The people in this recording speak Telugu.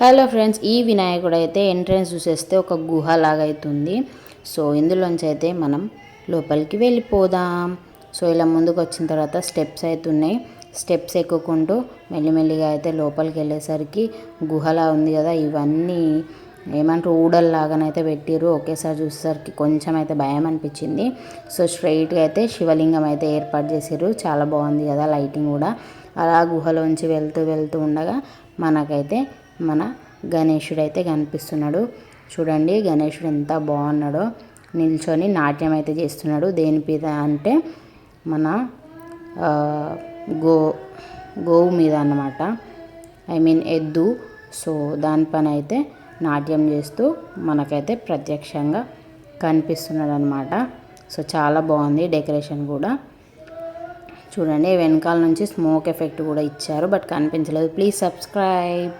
హలో ఫ్రెండ్స్ ఈ వినాయకుడు అయితే ఎంట్రన్స్ చూసేస్తే ఒక గుహ లాగైతుంది. సో ఇందులోంచి అయితే మనం లోపలికి వెళ్ళిపోదాం. సో ఇలా ముందుకు వచ్చిన తర్వాత స్టెప్స్ అయితే ఉన్నాయి. స్టెప్స్ ఎక్కుకుంటూ మెల్లిమెల్లిగా అయితే లోపలికి వెళ్ళేసరికి గుహలా ఉంది కదా ఇవన్నీ ఏమంటారు ఊడల్లాగానైతే పెట్టిర్రు. ఒకేసారి చూసేసరికి కొంచెం అయితే భయం అనిపించింది సో స్ట్రైట్గా అయితే శివలింగం అయితే ఏర్పాటు చేసారు చాలా బాగుంది కదా లైటింగ్ కూడా. అలా గుహలోంచి వెళ్తూ వెళ్తూ ఉండగా మనకైతే మన గణేశుడు అయితే కనిపిస్తున్నాడు. చూడండి గణేశుడు ఎంత బాగున్నాడో. నిల్చొని నాట్యం అయితే చేస్తున్నాడు. దేని మీద అంటే మన గో గోవు మీద అన్నమాట. ఐ మీన్ ఎద్దు. సో దానిపైన అయితే నాట్యం చేస్తూ మనకైతే ప్రత్యక్షంగా కనిపిస్తున్నాడు అనమాట సో చాలా బాగుంది డెకరేషన్ కూడా. చూడండి వెనకాల నుంచి స్మోక్ ఎఫెక్ట్ కూడా ఇచ్చారు బట్ కనిపించలేదు. Please subscribe.